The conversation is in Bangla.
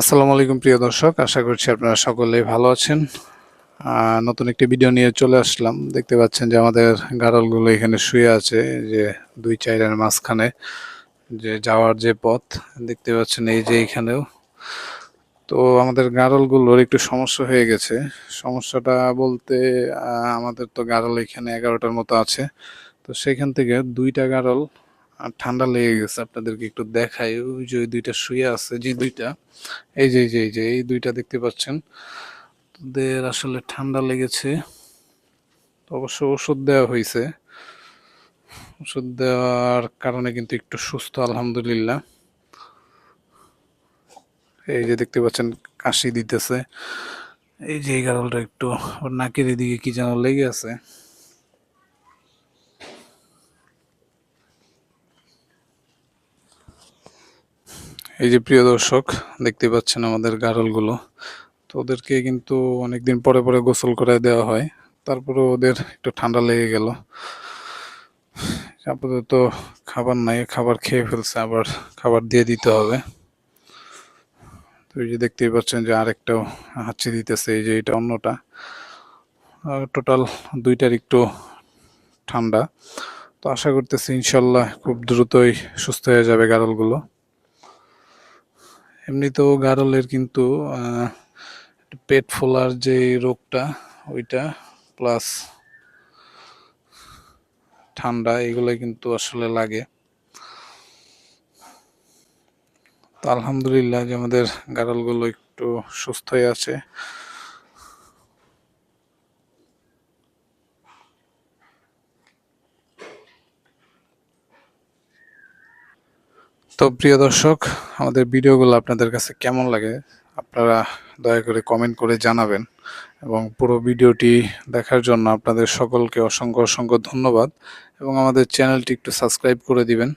আসসালামু আলাইকুম, প্রিয় দর্শক। আশা করছি আপনারা সকলেই ভালো আছেন। নতুন একটি ভিডিও নিয়ে চলে আসলাম। দেখতে পাচ্ছেন যে আমাদের গাড়লগুলো এখানে শুয়ে আছে যে দুই চাইরের মাঝখানে যে যাওয়ার যে পথ, দেখতে পাচ্ছেন এই যে এখানেও। তো আমাদের গাড়লগুলোর একটু সমস্যা হয়ে গেছে। সমস্যাটা বলতে আমাদের তো গাড়ল এখানে এগারোটার মতো আছে। তো সেখান থেকে দুইটা গাড়ল আহ, ঠান্ডা লেগে গেছে আপনাদেরকে একটু দেখাই। ওই যে দুইটা শুয়ে আছে যে দুইটা এই যে এই যে এই দুইটা দেখতে পাচ্ছেন। ওদের আসলে ঠান্ডা লেগেছে। অবশ্য ওষুধ দেওয়া হয়েছে। ওষুধ দেওয়ার কারণে কিন্তু একটু সুস্থ আলহামদুলিল্লাহ। এই যে দেখতে পাচ্ছেন কাশি দিতেছে। এই যে এই গারলটা একটু নাকের এদিকে কি যেন লেগে আছে। এই যে প্রিয় দর্শক, দেখতে পাচ্ছেন আমাদের গারলগুলো তো ওদেরকে কিন্তু অনেকদিন পরে পরে গোসল করে দেওয়া হয়। তারপরে ওদের একটু ঠান্ডা লেগে গেল। আপাতত খাবার নাই, খাবার খেয়ে ফেলছে, আবার খাবার দিয়ে দিতে হবে। তো এই যে দেখতেই পাচ্ছেন যে আরেকটাও হাঁচি দিতেছে, এই যে এটা অন্যটা। টোটাল দুইটার একটু ঠান্ডা। তো আশা করতেছি ইনশাল্লাহ খুব দ্রুতই সুস্থ হয়ে যাবে গারলগুলো এমনিতেও গারলের কিন্তু পেট ফোলার যে রোগটা, ওইটা, প্লাস ঠান্ডা এগুলো কিন্তু আসলে লাগে। আলহামদুলিল্লাহ যে আমাদের গারলগুলো একটু সুস্থই আছে। তো প্রিয় দর্শক, আমাদের ভিডিওগুলো আপনাদের কাছে কেমন লাগে আপনারা দয়া করে কমেন্ট করে জানাবেন এবং পুরো ভিডিওটি দেখার জন্য আপনাদের সকলকে অসংখ্য অসংখ্য ধন্যবাদ এবং আমাদের চ্যানেলটি একটু সাবস্ক্রাইব করে দিবেন।